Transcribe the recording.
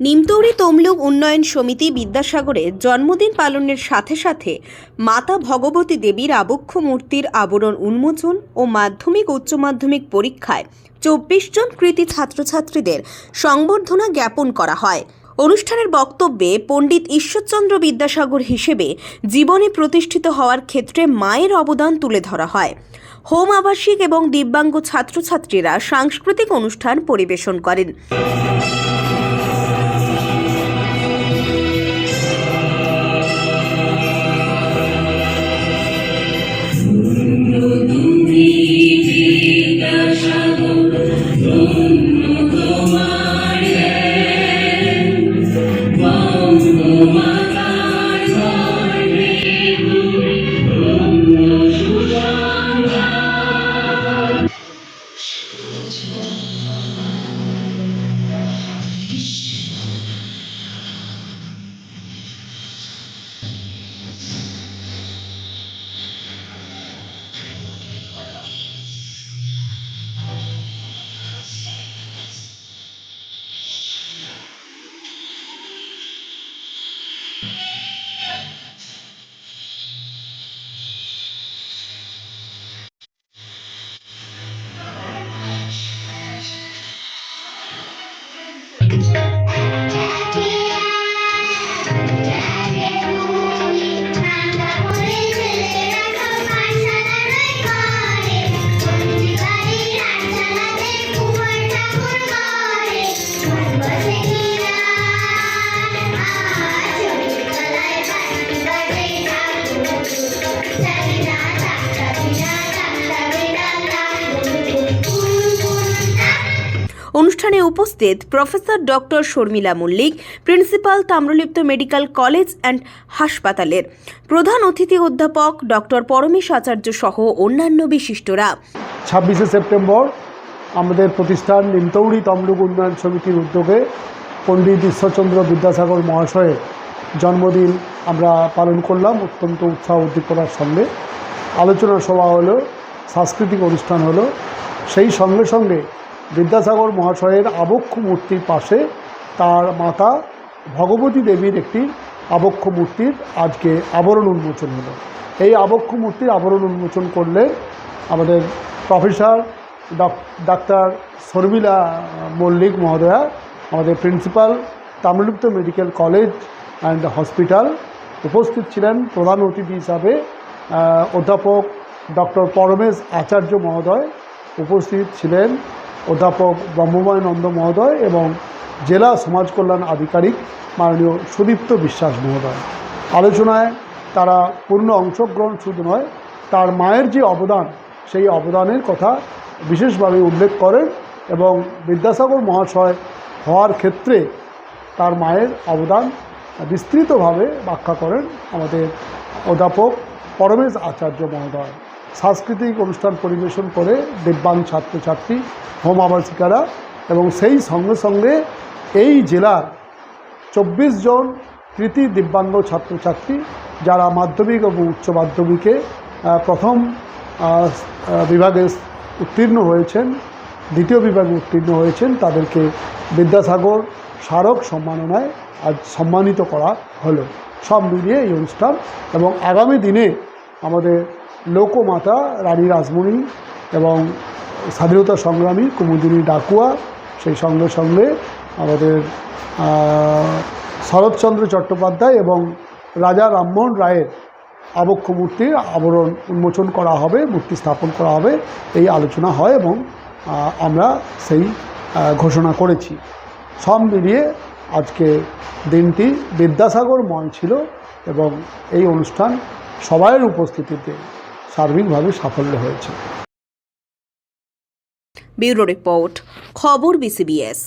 নিমতৌড়ি তমলুক উন্নয়ন সমিতি বিদ্যাসাগরের জন্মদিন পালনের সাথে সাথে মাতা ভগবতী দেবীর আবক্ষ মূর্তির আবরণ উন্মোচন ও মাধ্যমিক উচ্চ মাধ্যমিক পরীক্ষায় চব্বিশ জন কৃতি ছাত্রছাত্রীদের সংবর্ধনা জ্ঞাপন করা হয়। অনুষ্ঠানের বক্তব্যে পণ্ডিত ঈশ্বরচন্দ্র বিদ্যাসাগর হিসেবে জীবনে প্রতিষ্ঠিত হওয়ার ক্ষেত্রে মায়ের অবদান তুলে ধরা হয়। হোম আবাসিক এবং দিব্যাঙ্গ ছাত্রছাত্রীরা সাংস্কৃতিক অনুষ্ঠান পরিবেশন করেন। Amen. অনুষ্ঠানে উপস্থিত professor doctor Sharmila Mallick, principal Tamralipta medical college and হাসপাতালের প্রধান অতিথি অধ্যাপক ডক্টর পরমেশ আচার্য সহ অন্যান্য বিশিষ্টরা। ছাব্বিশে সেপ্টেম্বর আমাদের প্রতিষ্ঠান নিমতৌড়ি তমলুক উন্নয়ন সমিতির উদ্যোগে পণ্ডিত ঈশ্বরচন্দ্র বিদ্যাসাগর মহাশয়ের জন্মদিন আমরা পালন করলাম, অত্যন্ত উৎসাহ উদ্দীপনার সঙ্গে। আলোচনা সভা হলো, সাংস্কৃতিক অনুষ্ঠান হলো। সেই সঙ্গে সঙ্গে বিদ্যাসাগর মহাশয়ের আবক্ষ মূর্তির পাশে তার মাতা ভগবতী দেবীর একটি আবক্ষ মূর্তির আজকে আবরণ উন্মোচন হলো। এই আবক্ষ মূর্তির আবরণ উন্মোচন করলে আমাদের প্রফেসর ডক- ডাক্তার শর্মিলা মল্লিক মহোদয়া, আমাদের principal Tamralipta medical college and hospital উপস্থিত ছিলেন প্রধান অতিথি হিসাবে অধ্যাপক ডক্টর পরমেশ আচার্য মহোদয় উপস্থিত ছিলেন। অধ্যাপক ব্রহ্মময় নন্দ মহোদয় এবং জেলা সমাজ কল্যাণ আধিকারিক মাননীয় সুদীপ্ত বিশ্বাস মহোদয়। আলোচনায় তারা পূর্ণ অংশগ্রহণ শুধু নয়, তার মায়ের যে অবদান, সেই অবদানের কথা বিশেষভাবে উল্লেখ করেন এবং বিদ্যাসাগর মহাশয় হওয়ার ক্ষেত্রে তার মায়ের অবদান বিস্তৃতভাবে ব্যাখ্যা করেন আমাদের অধ্যাপক পরমেশ আচার্য মহোদয়। সাংস্কৃতিক অনুষ্ঠান পরিবেশন করে দিব্যাঙ্গ ছাত্রছাত্রী হোম আবাসিকারা এবং সেই সঙ্গে সঙ্গে এই জেলার চব্বিশ জন কৃতি দিব্যাঙ্গ ছাত্রছাত্রী, যারা মাধ্যমিক এবং উচ্চ মাধ্যমিকে প্রথম বিভাগে উত্তীর্ণ হয়েছেন, দ্বিতীয় বিভাগে উত্তীর্ণ হয়েছেন, তাদেরকে বিদ্যাসাগর স্মারক সম্মাননায় আজ সম্মানিত করা হলো। সব মিলিয়ে এই অনুষ্ঠান এবং আগামী দিনে আমাদের লোকমাতা রানী রাসমণি এবং স্বাধীনতা সংগ্রামী কুমুদিনী ডাকুয়া, সেই সঙ্গে সঙ্গে আমাদের শরৎচন্দ্র চট্টোপাধ্যায় এবং রাজা রামমোহন রায়ের আবক্ষ মূর্তির আবরণ উন্মোচন করা হবে, মূর্তি স্থাপন করা হবে, এই আলোচনা হয় এবং আমরা সেই ঘোষণা করেছি। সব মিলিয়ে আজকে দিনটি বিদ্যাসাগরময় ছিল এবং এই অনুষ্ঠান সবাইয়ের উপস্থিতিতে সার্বিকভাবে সাফল্য হয়েছে। ব্যুরো রিপোর্ট খবর বিসিবিএস।